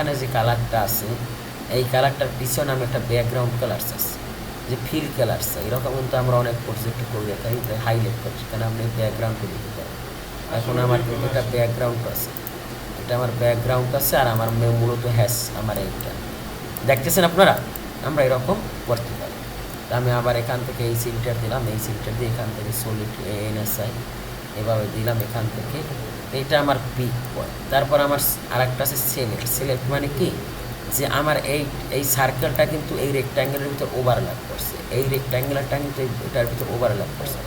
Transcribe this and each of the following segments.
এখানে যে কালারটা আছে এই কালারটার পিছনে আমি একটা ব্যাকগ্রাউন্ড কালার আছে যে ফিল কালার চাই এরকম কিন্তু আমরা অনেক প্রজেক্ট করে যে হাইলাইট করছি কারণ আপনি ব্যাকগ্রাউন্ডও দিতে পারেন এখন আমার কিন্তু একটা ব্যাকগ্রাউন্ড আছে। এটা আমার ব্যাকগ্রাউন্ড আছে আর আমার মূলত হ্যাস আমার এইটা। দেখতেছেন আপনারা? আমরা এরকম করতে পারি। আমি আবার এখান থেকে এই সিলটার দিলাম এই সিলটার দিয়ে এখান থেকে সলিড এনএসআই এভাবে দিলাম এখান থেকে এইটা আমার পিক পয়েন্ট তারপর আমার আরেকটা আছে সিলেক্ট সিলেক্ট মানে কি? যে আমার এই এই সার্কেলটা কিন্তু এই রেক্ট্যাঙ্গেলের ভিতর ওভারল্যাপ করছে। এই রেক্ট্যাঙ্গেলটা কিন্তু এটার ভিতর ওভারল্যাপ করছে।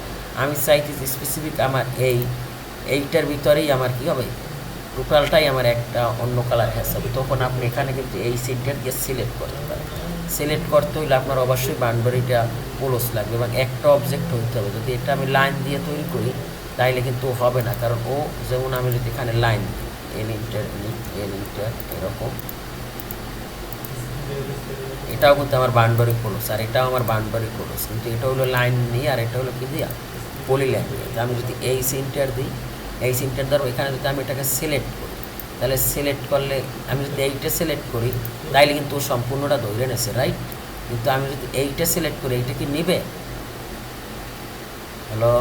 আমি চাইছি যে স্পেসিফিক আমার এই, এইটার ভিতরেই আমার কি হবে? টোটালটাই আমার একটা অন্য কালার হ্যাস হবে। তখন আপনি এখানে কিন্তু এই সিটটা দিয়ে সিলেক্ট করতে পারেন। সিলেক্ট করতে হলে আপনার অবশ্যই বাউন্ডারিটা পোলস লাগবে এবং একটা অবজেক্ট হইতে হবে। যদি এটা আমি লাইন দিয়ে তৈরি করি তাইলে কিন্তু হবে না, কারণ ও যেমন আমি যদি এখানে line N enter N enter এরকম। এটাও কিন্তু আমার বাউন্ডারি ক্লোজ আর এটাও আমার বাউন্ডারি ক্লোজ কিন্তু এটা হলো লাইন নিয়ে আর এটা হলো কি দিয়া? পলি দিয়ে আমি যদি এই সিনটার দিই এই সিনটার ধরো, এখানে যদি আমি এটাকে সিলেক্ট করি, তাহলে সিলেক্ট করলে, আমি যদি এইটা সিলেক্ট করি, তাইলে কিন্তু সম্পূর্ণটা ধরে নেছে রাইট কিন্তু আমি যদি এইটা সিলেক্ট করি এইটা কি নিবে? হ্যালো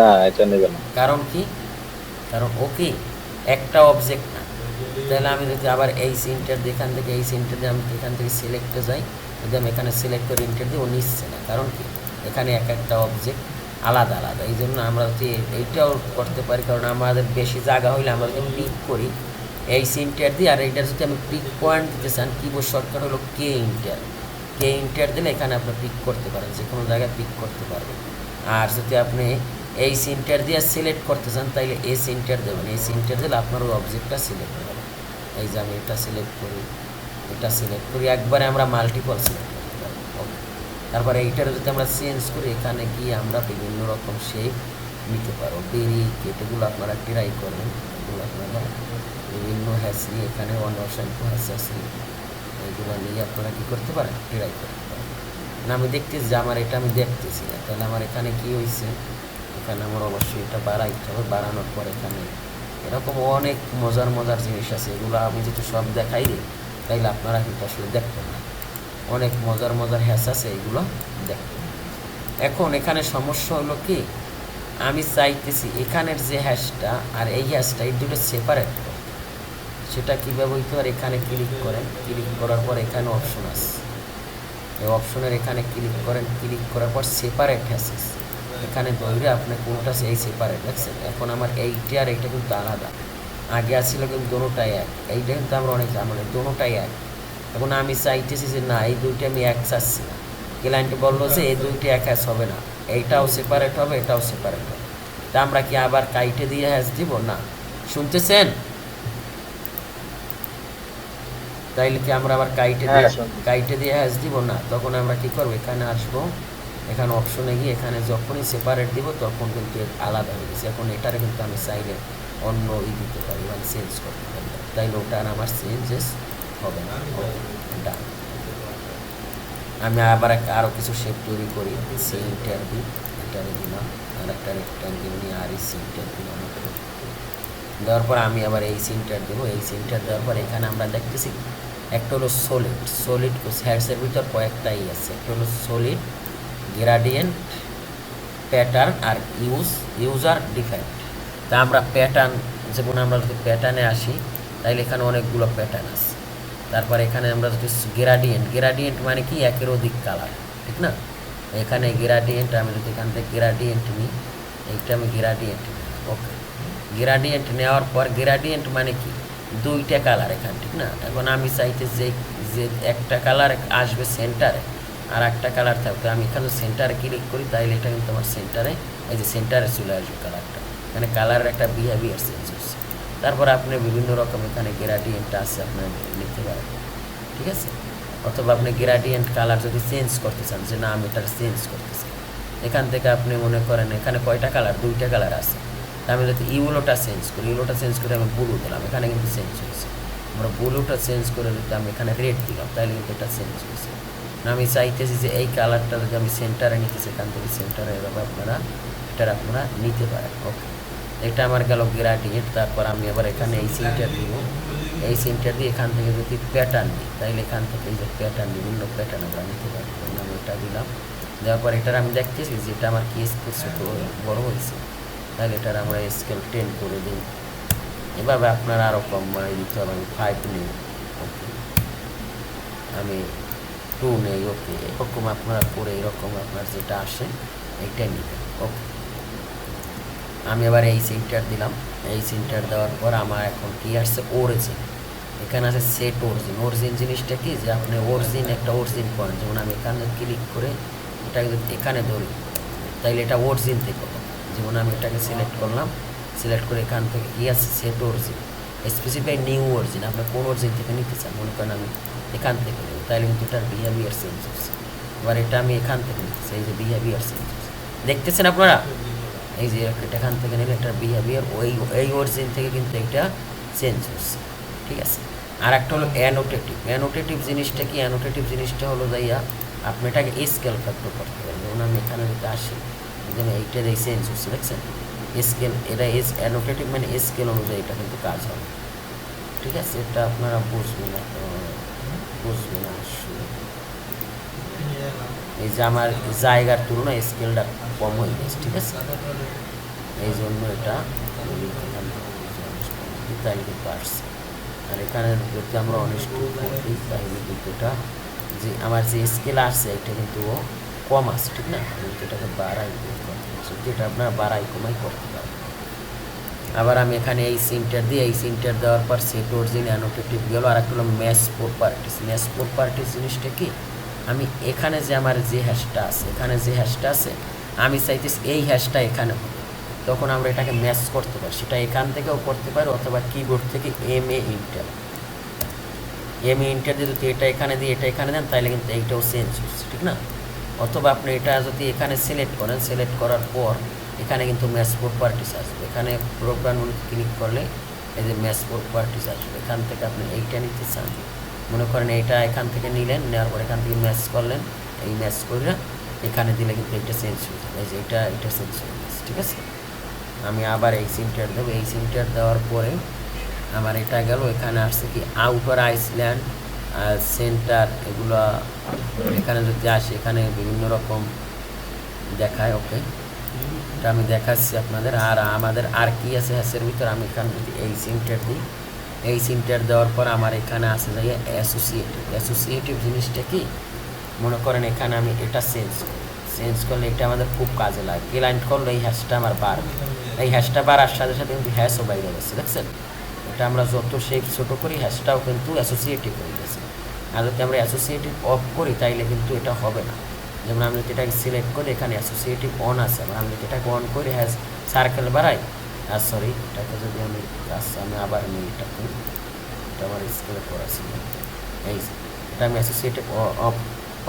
না, এটা নেবে না। কারণ কি? কারণ ও কি একটা অবজেক্ট না। তাহলে আমি যদি আবার এই সিনটার এখান থেকে, এই সিনটা দিয়ে আমি এখান থেকে সিলেক্টে যাই, যদি আমি এখানে সিলেক্ট করে ইন্টার দিই, ও নিচ্ছে না। কারণ কি? এখানে এক একটা অবজেক্ট আলাদা আলাদা। এই জন্য আমরা যদি এইটাও করতে পারি। কারণ আমাদের বেশি জায়গা হইলে আমরা যদি পিক করি, এই সিনটার দিই আর এইটা যদি আমি পিক পয়েন্ট দিতে চান কিবোর্ড শর্টকাট হলো কে ইন্টার কে ইন্টার দিলে এখানে আপনি পিক করতে পারেন যে কোনো জায়গায় পিক করতে পারবেন। আর যদি আপনি এই সিনটার দিয়ে সিলেক্ট করতে চান, তাইলে এই সিনটার দেবেন। এই সিনটার দিলে আপনার ওই অবজেক্টটা সিলেক্ট হবে। এই যে আমি এটা সিলেক্ট করি, এটা সিলেক্ট করি, একবারে আমরা মাল্টিপল সিলেক্ট করতে ওকে তারপরে এইটার যদি আমরা চেঞ্জ করি, এখানে গিয়ে আমরা বিভিন্ন রকম শেপ নিতে পারব। বেরি, কেটেগুলো আপনারা ট্রাই করবেন। এগুলো আপনারা বিভিন্ন হ্যাস এখানে অন্য শ্যাম্পু হ্যাস আছে এইগুলো নিয়ে আপনারা কী করতে পারেন? ট্রাই করতে পারেন। না আমি দেখতেছি যে আমার এটা আমি দেখতেছি না। তাহলে আমার এখানে কি হয়েছে এখানে আমার অবশ্যই এটা বাড়াইতে হবে, বাড়ানোর পর এখানে এরকম অনেক মজার মজার জিনিস আছে, এগুলো আমি যদি সব দেখাই দিই, তাইলে আপনারা কিন্তু আসলে দেখবেন না অনেক মজার মজার হ্যাস আছে, এগুলো দেখবেন এখন এখানে সমস্যা হলো কি, আমি চাইতেছি এখানের যে হ্যাশটা আর এই হ্যাশটা এই দুটো সেপারেট সেটা কীভাবে হইতে পারে? এখানে ক্লিক করেন, ক্লিক করার পর এখানে অপশন আছে। এই অপশনের এখানে ক্লিক করেন, ক্লিক করার পর সেপারেট হ্যাসেস এখানে ধরে আপনি কোনটা এই সেপারেট দেখছেন? এখন আমার এইটা আর এইটা কিন্তু আলাদা। আগে আসছিল কিন্তু দোনোটাই এক। এইটা কিন্তু আমরা অনেক মানে দোনোটাই এক। এখন আমি চাইতেছি যে না এই দুইটা আমি এক চাচ্ছি না। ক্লায়েন্ট বলল যে এই দুইটা এক হ্যাস হবে না। এইটাও সেপারেট হবে এটাও সেপারেট হবে। তা আমরা কি আবার কাইটে দিয়ে হ্যাস দিব? না। শুনতেছেন? তাইলে কি আমরা আবার কাইটে হ্যাঁ, দিয়ে কাইটে দিয়ে হ্যাস দিব? না। তখন আমরা কি করব? এখানে আসব। এখানে অপশনে গিয়ে এখানে যখনই সেপারেট দিব তখন কিন্তু আলাদা হয়ে গেছে। এখন এটারে কিন্তু আমি চাইলে অন্য ই দিতে পারি মানে চেঞ্জ করতে পারি। তাইলে ওটা আমার চেঞ্জেস হবে না। ডান আমি আবার একটা আরও কিছু শেপ তৈরি করি সি ইন্টার দিই এটারে দিলাম আর একটা রেক্ট্যাঙ্গেল নিয়ে আর এই সিনটার দিলাম দেওয়ার পর আমি আবার এই সিনটার দেবো। এই সিনটার দেওয়ার পর এখানে আমরা দেখতেছি একটা হলো সলিড সলিড হ্যান্ডসের ভিতর কয়েকটাই আছে। একটা হলো সলিড গ্রাডিয়েন্ট প্যাটার্ন আর ইউজ ইউজার ডিফাইন্ড তা আমরা প্যাটার্ন যেমন আমরা যদি প্যাটার্নে আসি, তাইলে এখানে অনেকগুলো প্যাটার্ন আছে। তারপর এখানে আমরা যদি গ্রাডিয়েন্ট গ্রাডিয়েন্ট মানে কি? একের অধিক কালার ঠিক না? এখানে গ্রাডিয়েন্ট আমি যদি এখান থেকে গ্রাডিয়েন্ট নিই, এইটা আমি গ্রাডিয়েন্ট ওকে গ্রাডিয়েন্ট নেওয়ার পর গ্রাডিয়েন্ট মানে কি? দুইটা কালার এখানে, ঠিক না? এখন আমি চাইতে যে যে একটা কালার আসবে সেন্টারে আর একটা কালার থাকবে। আমি এখানে সেন্টারে ক্লিক করি তাইলে এটা কিন্তু আমার সেন্টারে এই যে সেন্টারে চলে আসবে কালারটা মানে কালারের একটা বিহেভিয়ার চেঞ্জ হচ্ছে। তারপর আপনি বিভিন্ন রকম এখানে গ্রেডিয়েন্ট আছে আপনার লিখতে পারেন। ঠিক আছে? অথবা আপনি গ্রেডিয়েন্ট কালার যদি চেঞ্জ করতে চান, যে না, আমি এটা চেঞ্জ করতে চাই এখান থেকে আপনি মনে করেন, এখানে কয়টা কালার দুইটা কালার আছে। আমি যদি ইউলোটা চেঞ্জ করি, ইউলোটা চেঞ্জ করে আমি ব্লু দিলাম। এখানে কিন্তু চেঞ্জ হয়েছে। আমরা ব্লুটা চেঞ্জ করে যদি আমি এখানে রেড দিলাম, তাহলে কিন্তু এটা চেঞ্জ হয়েছে। আমি চাইতেছি যে এই কালারটা যদি আমি সেন্টারে নিতে সেখান থেকে সেন্টারে এভাবে আপনারা এটার আপনারা নিতে পারেন ওকে এটা আমার গেল গ্রাডিয়েট তারপর আমি আবার এখানে এই সিনটার দিব। এই সিনটার দিয়ে এখান থেকে যদি প্যাটার্ন দিই তাহলে এখান থেকে এই যে প্যাটার্ন বিভিন্ন প্যাটার্ন আমরা নিতে পারি। আমি এটা দিলাম। দেওয়ার পর এটার আমি দেখতেছি যে এটা আমার কি স্কেল ছোট বড় হয়েছে। তাহলে এটার আমরা স্কেল টেন করে দিই। এভাবে আপনার আরও কম মানে দিতে হবে, আমি ফাইভ নিই ওকে আমি টু নেই ওকে এরকম আপনারা করে এরকম আপনার যেটা আসে, এইটাই নেবেন, ওকে। আমি এবার এই সিনটার দিলাম, এই সিনটার দেওয়ার পর আমার এখন কি আসছে? অরিজিন এখানে আছে সেট অরিজিন অরিজিন জিনিসটা কি? যে আপনি অরিজিন একটা অরিজিন পয়েন্ট যেমন আমি এখানে ক্লিক করে এটাকে যদি এখানে ধরি, তাইলে এটা অরিজিন থেকে যেমন আমি এটাকে সিলেক্ট করলাম সিলেক্ট করে এখান থেকে কি আছে set origin specify new origin আপনি কোন অরিজিন থেকে নিতে চান মনে করেন আমি এখান থেকে নেব তাহলে কিন্তু এটার বিহেভিয়ার চেঞ্জ হচ্ছে এবার এটা আমি এখান থেকে নিতেছি এই যে বিহেভিয়ার চেঞ্জ হচ্ছে দেখতেছেন আপনারা? এই যে এটা এখান থেকে নিলে এটার বিহেভিয়ার ওই, এই অরিজিন থেকে কিন্তু এটা চেঞ্জ হচ্ছে ঠিক আছে? আর একটা হলো অ্যানোটেটিভ অ্যানোটেটিভ জিনিসটা কি? অ্যানোটেটিভ জিনিসটা হলো যাইয়া আপনি এটাকে স্কেল ফ্যাক্টর করতে পারেন। যেমন আমি এখানে যদি আসি, যেমন এইটা দিয়ে চেঞ্জ হচ্ছে দেখছেন? স্কেল, এটা এস অ্যানোটেটিভ মানে স্কেল অনুযায়ী এটা কিন্তু কাজ হবে। ঠিক আছে? এটা আপনারা বুঝবেন না বুঝবেন না এই যে আমার জায়গার তুলনায় স্কেলটা কম হয়ে গেছে ঠিক আছে? এই জন্য এটা আর এখানে যদি আমরা অনিষ্ট কিন্তু এটা যে আমার যে স্কেল আসছে, এটা কিন্তু কম আসছে, ঠিক না? এটাকে বাড়াই যেটা আপনারা বাড়াই কমাই করতে পারেন আবার আমি এখানে এই সিনটার দিয়ে, এই সিনটার দেওয়ার পর সেট অরিজিন অ্যানোটেটিভ গেল আর একটা হলো ম্যাস প্রপার্টিস ম্যাস প্রপার্টিস জিনিসটা কি? আমি এখানে যে আমার যে হ্যাশটা আছে, এখানে যে হ্যাশটা আছে, আমি চাইতেছি এই হ্যাশটা এখানে তখন আমরা এটাকে ম্যাচ করতে পারি। সেটা এখান থেকেও করতে পারি, অথবা কিবোর্ড থেকে M A enter M A enter দিয়ে যদি এটা এখানে দিয়ে, এটা এখানে দেন, তাহলে কিন্তু এইটাও চেঞ্জ হচ্ছে, ঠিক না? অথবা আপনি এটা যদি এখানে সিলেক্ট করেন সিলেক্ট করার পর এখানে কিন্তু ম্যাচ প্রপার্টিস আসবে। এখানে প্রোগ্রাম ক্লিক করলে এই যে ম্যাচ প্রপার্টিস আসবে। এখান থেকে আপনি এইটা নিতে চান। মনে করেন এইটা এখান থেকে নিলেন, নেওয়ার পর এখান থেকে ম্যাচ করলেন, এই ম্যাচ করে এখানে দিলে কিন্তু এইটা চেঞ্জ হয়ে যাবে। এই যে এটা এটা চেঞ্জ হয়ে গেছে, ঠিক আছে? আমি আবার এই সিমটার দেবো। এই সিমটার দেওয়ার পরে আমার এটা গেল। এখানে আসছে কি আউটার আইসল্যান্ড সেন্টার এগুলো এখানে যদি আসে, এখানে বিভিন্ন রকম দেখায় ওকে এটা আমি দেখাচ্ছি আপনাদের। আর আমাদের আর কি আছে হ্যাসের ভিতর? আমি এখানে যদি এই সিমটার দিই, এই সিমটার দেওয়ার পর আমার এখানে আসে যাই অ্যাসোসিয়েটিভ অ্যাসোসিয়েটিভ জিনিসটা কি? মনে করেন এখানে আমি এটা চেঞ্জ করি। চেঞ্জ করলে এটা আমাদের খুব কাজে লাগে। ক্লায়েন্ট করলে এই হ্যাশটা আমার বাড়বে এই হ্যাশটা বাড়ার সাথে সাথে কিন্তু হ্যাশও বাইরে গেছে, দেখছেন? এটা আমরা যত শেপ ছোটো করি হ্যাশটাও কিন্তু অ্যাসোসিয়েটিভ হয়ে আর যদি আমরা অ্যাসোসিয়েটিভ অফ করি, তাইলে কিন্তু এটা হবে না। যেমন আমি যদি এটাকে সিলেক্ট করি, এখানে অ্যাসোসিয়েটিভ অন আছে। আবার আমি যদি এটাকে অন করি হ্যাজ সার্কেল বাড়াই, আর সরি এটাকে যদি আমি আমি আবার আমি এটা করি, এটা আমার স্কেলে করা ছিল এই এটা আমি অ্যাসোসিয়েটিভ অফ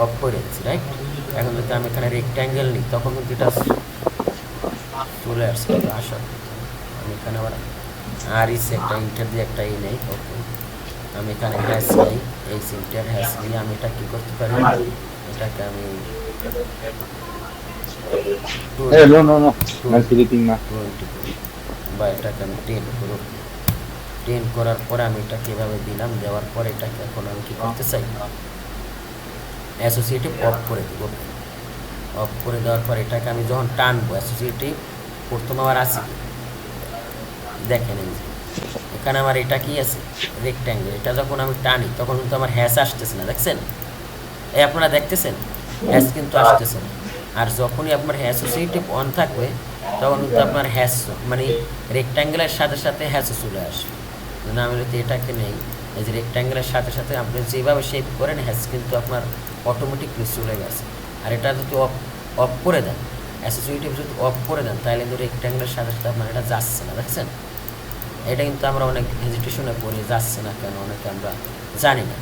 অফ করে দিচ্ছি রাইট এখন যদি আমি এখানে রেক্ট্যাঙ্গেল নিই, তখন কিন্তু এটা চলে আসছে আসার আমি এখানে আবার আর ইস একটা ইন্টার দিয়ে একটা ই নেই ওকে আমি এখানে হ্যাশ নেই এই সিমটার হ্যাশ দিয়ে আমি এটা কী করতে পারি? এটাকে আমি বা এটাকে আমি টেন করব টেন করার পরে আমি এটা কীভাবে দিলাম দেওয়ার পরে এটাকে এখন আমি কী করতে চাই? অ্যাসোসিয়েটিভ অফ করে দেব। অফ করে দেওয়ার পর এটাকে আমি যখন টানবো অ্যাসোসিয়েটিভ প্রথম আবার আসি। দেখেন এই এখানে আমার এটা কি আছে? রেক্ট্যাঙ্গেল এটা যখন আমি টানি তখন কিন্তু আমার হ্যাশ আসতেছে না দেখছেন? এই আপনারা দেখতেছেন? হ্যাশ কিন্তু আসতেছে না। আর যখনই আপনার অ্যাসোসিয়েটিভ অন থাকবে তখন কিন্তু আপনার হ্যাস মানে রেক্ট্যাঙ্গেলের সাথে সাথে হ্যাশও চলে আসবে। যেন আমি যদি এটাকে নেই এই যে রেক্ট্যাঙ্গেলের সাথে সাথে আপনি যেভাবে শেপ করেন হ্যাশ কিন্তু আপনার অটোমেটিকলি চলে গেছে। আর এটা যদি অফ অফ করে দেন অ্যাসোসিয়েটিভ যদি অফ করে দেন তাহলে কিন্তু রেক্ট্যাঙ্গেলের সাথে সাথে আপনার এটা যাচ্ছে না দেখছেন? এটা কিন্তু আমরা অনেক হেজিটেশনে পড়ি, যাচ্ছে না কেন? অনেকে আমরা জানি না।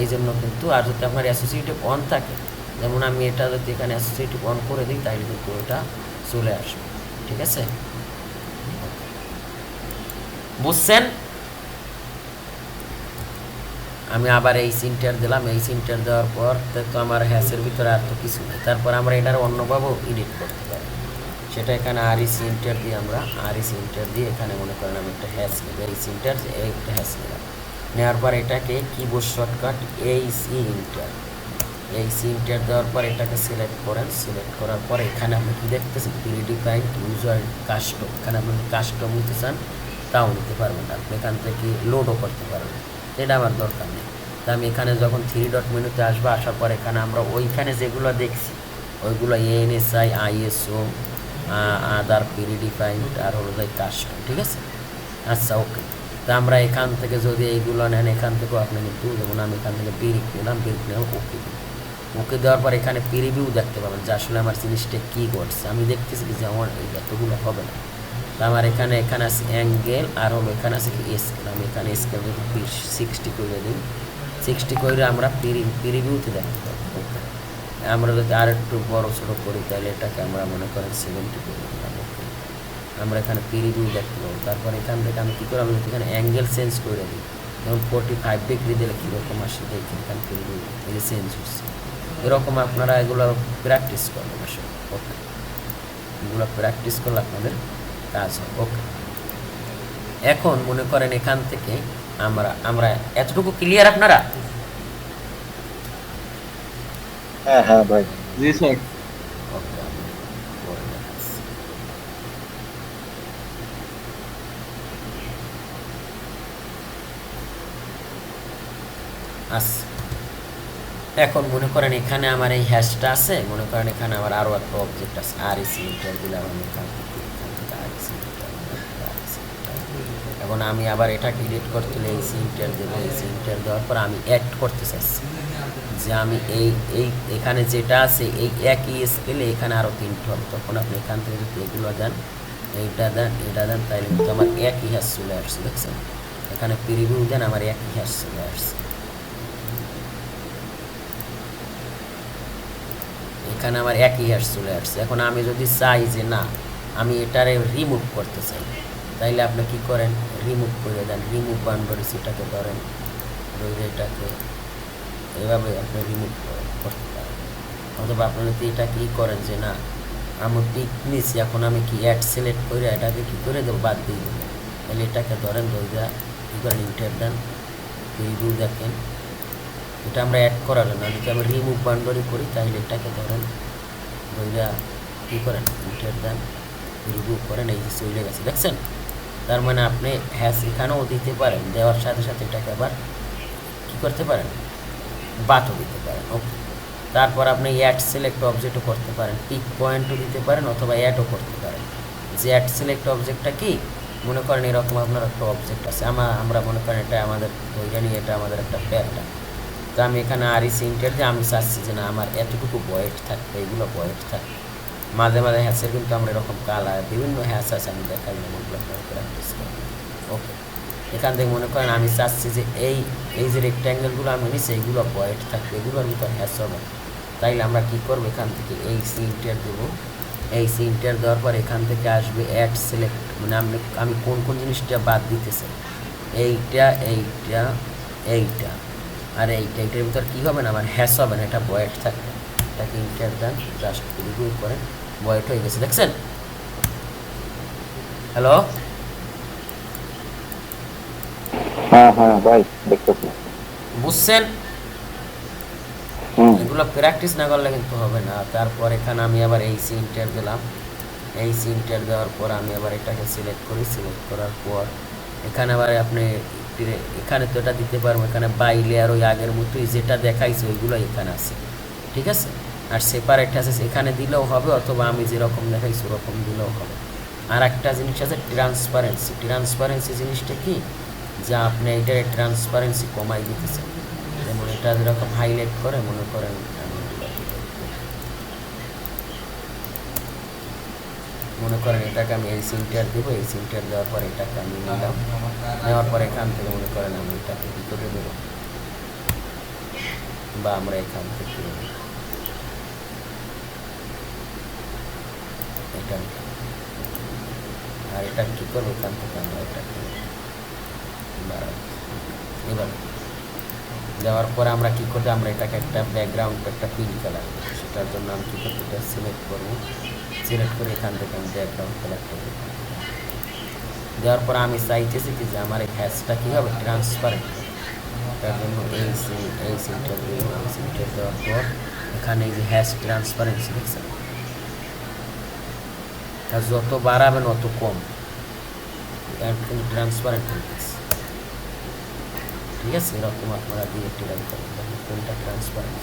এই জন্য কিন্তু আর যদি আপনার অ্যাসোসিয়েটিভ অন থাকে, যেমন আমি এটা যদি এখানে অ্যাসোসিয়েটিভ অন করে দিই, তাহলে কিন্তু ওটা চলে আসবে। ঠিক আছে? বুঝছেন? আমি আবার এই সিনটার দিলাম। এই সিনটার দেওয়ার পর তো আমার হ্যাসের ভিতরে আর তো কিছু নেই। তারপর আমরা এটার অন্যভাবেও এডিট করতে সেটা এখানে আর ইসি ইন্টার দিয়ে আমরা আর ইসি ইন্টার দিয়ে এখানে মনে করেন আমি একটা হ্যাশ নেব, এই ইন্টার একটা হ্যাশ নিলাম। নেওয়ার পর এটাকে কিবোর্ড শর্টকাট এই সি ইন্টার এই ইন্টার দেওয়ার পর এটাকে সিলেক্ট করেন সিলেক্ট করার পর এখানে আপনি কি দেখতেছেন প্রিডিফাইড ইউজার কাস্টম এখানে আপনি কাস্টম নিতে চান, তাও নিতে পারবেন আপনি এখান থেকে লোডও করতে পারবেন। এটা আমার দরকার নেই। তা আমি এখানে যখন থ্রি ডট মেনুতে আসব, আসার পর এখানে আমরা ওইখানে যেগুলো দেখছি, ওইগুলো এএনএসআই আইএসও আদার প্রিডিফাইন্ড আর হলো যাই কাস্টম ঠিক আছে? আচ্ছা ওকে। তা আমরা এখান থেকে যদি এইগুলো নেন, এখান থেকেও আপনি কিন্তু যেমন আমি এখান থেকে পিরিক নিলাম পিরিক নিলাম ওকে ওকে দেওয়ার পর এখানে প্রিভিউ দেখতে পাবেন যে আসলে আমার জিনিসটা কী করছে। আমি দেখতেছি যে আমার এতগুলো হবে না। তা আমার এখানে এখানে আছে অ্যাঙ্গেল আর হলো এখানে আছে কি স্কেল আমি এখানে স্কেল সিক্সটি করে দিই সিক্সটি করে আমরা প্রিভিউতে দেখতে আমরা যদি আর একটু বড় ছোটো করি, তাহলে এটাকে আমরা মনে করেন সেভেন্টি আমরা এখানে প্রিভিউ দেখতে পাবো। তারপর এখান থেকে আমি কী করে আমি এখানে অ্যাঙ্গেল চেঞ্জ করে দিই। যেমন ফোর্টি ফাইভ ডিগ্রি দিলে কীরকম আসে? দেখি, এখানে প্রিভিউ থেকে চেঞ্জ হচ্ছে। এরকম আপনারা এগুলো প্র্যাকটিস করবেন আসলে। ওকে এগুলো প্র্যাকটিস করলে আপনাদের কাজ হবে। ওকে এখন মনে করেন এখান থেকে আমরা আমরা এতটুকু ক্লিয়ার আপনারা? হ্যাঁ হ্যাঁ ভাই। জি স্যার। আচ্ছা এখন মনে করেন এখানে আমার এই হ্যাশটা আছে মনে করেন এখানে আমার আরও একটা অবজেক্ট আছে আর এসি ইন্টার দিলাম আমি এখান আমি আবার এটাকে এডিট করতে এই ইন্টার দেবো এই ইন্টার দেওয়ার পর আমি অ্যাড করতে চাইছি। যে আমি এই এই, এখানে যেটা আছে, এই একই স্কেলে এখানে আরও তিনটে হবে। তখন আপনি এখান থেকে যদি এগুলো দেন, এইটা দেন, এটা দেন তাহলে কিন্তু আমার একই হ্যাশ চলে আসছে, দেখছেন? এখানে প্রিভিউ দেন, আমার একই হ্যাশ চলে আসছে। এখানে আমার একই হ্যাশ চলে আসছে। এখন আমি যদি চাই যে না, আমি এটারে রিমুভ করতে চাই, তাইলে আপনি কি করেন? রিমুভ করে দেন। রিমুভ বাউন্ডারি সেটাকে ধরেন এটাকে। এভাবে আপনি রিমুভ করতে পারেন অথবা আপনি যদি এটা কি করেন যে, না, আমি পিক নিচ্ছি এখন আমি কি অ্যাড সিলেক্ট করে এটাকে কী করে দেবো? বাদ দিয়ে দেবো। তাহলে এটাকে ধরেন দইটা কী করেন? ইন্টার দেন। রিভিউ দেখেন। এটা আমরা অ্যাড জন্য আর যদি আমি রিমুভ বাউন্ডারি করি, তাহলে এটাকে ধরেন দইটা কী করেন? ইন্টার দেন। রিভিউ করেন, এই যে চলে গেছে। দেখছেন? তার মানে আপনি হ্যাশ এখানেও দিতে পারেন। দেওয়ার সাথে সাথে এটাকে আবার কী করতে পারেন? বাটও দিতে পারেন ওকে তারপর আপনি অ্যাড সিলেক্ট অবজেক্টও করতে পারেন পিক পয়েন্টও দিতে পারেন অথবা অ্যাডও করতে পারেন। যে অ্যাড সিলেক্ট অবজেক্টটা কি? মনে করেন এরকম আপনার একটা অবজেক্ট আছে আমার আমরা মনে করেন এটা আমাদের ওইখানে এটা আমাদের একটা প্যারটা তো আমি এখানে আর ইসি দিয়ে আমি চাচ্ছি যে না, আমার এতটুকু বয়েট থাকবে, এগুলো বয়েট থাকবে মাঝে মাঝে হ্যাসের কিন্তু আমরা এরকম কালার বিভিন্ন হ্যাস আছে আমি দেখাই ওকে এখান থেকে মনে করেন আমি চাচ্ছি যে এই এই যে রেক্ট্যাঙ্গেলগুলো আমি নিচ্ছি এইগুলো পয়েন্ট থাকবে এগুলোর ভিতর হ্যাস হবে তাইলে আমরা কী করব এখান থেকে? এই সিনটার দেবো। এই সিনটার দেওয়ার পর এখান থেকে আসবে অ্যাড সিলেক্ট মানে আমি আমি কোন কোন জিনিসটা বাদ দিতে চাই এইটা এইটা এইটা। আর এইটা, এইটার ভিতর কী হবে না? আমার হ্যাস হবে না, এটা বয়েট থাকবে। এটাকে ইন্টার দেন জাস্ট রিভিউ করেন বয়েট হয়ে গেছে। দেখছেন? হ্যালো হ্যাঁ হ্যাঁ ভাই দেখতেছি। বুঝছেন? এগুলো প্র্যাকটিস না করলে কিন্তু হবে না। তারপর এখানে আমি আবার এই সিনটার দিলাম। এই সিনটার দেওয়ার পর আমি আবার এটাকে সিলেক্ট করি। সিলেক্ট করার পর এখানে আবার আপনি এখানে তো এটা দিতে পারব। এখানে বাই লেয়ার ওই আগের মতোই যেটা দেখাইছে ওইগুলো এখানে আছে। ঠিক আছে? আর সেপারেট আছে এখানে দিলেও হবে অথবা আমি যেরকম দেখাইছি ওরকম দিলেও হবে। আর একটা জিনিস আছে ট্রান্সপারেন্সি ট্রান্সপারেন্সি জিনিসটা কি? যা আপনি এটার ট্রান্সপারেন্সি কমাই দিতেছেন। যেমন এটা যেরকম হাইলাইট করে, মনে করেন মনে করেন এটাকে আমি এই সিনটার দেবো, এই সিনটার দেওয়ার পর এটাকে আমি নিলাম। নেওয়ার পর এখান থেকে মনে করেন আমি এটাকে কী করে দেবো বা আমরা এখান থেকে এটা। আর এটা কী করব? এখান থেকে আমরা এটাকে এবার দেওয়ার পরে আমরা কী করব? আমরা এটাকে একটা ব্যাকগ্রাউন্ড একটা পিঙ্ক কালার সেটার জন্য আমি কী করব? এটা সিলেক্ট করব। সিলেক্ট করে এখান থেকে আমি ব্যাকগ্রাউন্ড কালার করব। দেওয়ার পর আমি চাইতেছি কি যে আমার এই হ্যাশটা কী হবে ট্রান্সপারেন্ট তার জন্য এই সিল এই সিলটা দেবো এই সিলটা দেওয়ার পর এখানে এই যে হ্যাশ ট্রান্সপারেন্সি দেখছেন? আর যত বাড়াবেন, অত কম। ট্রান্সপারেন্ট হয়ে গেছে। ঠিক আছে এরকম আপনারা দিয়ে ট্রাই করবেন কোনটা ট্রান্সপারেন্ট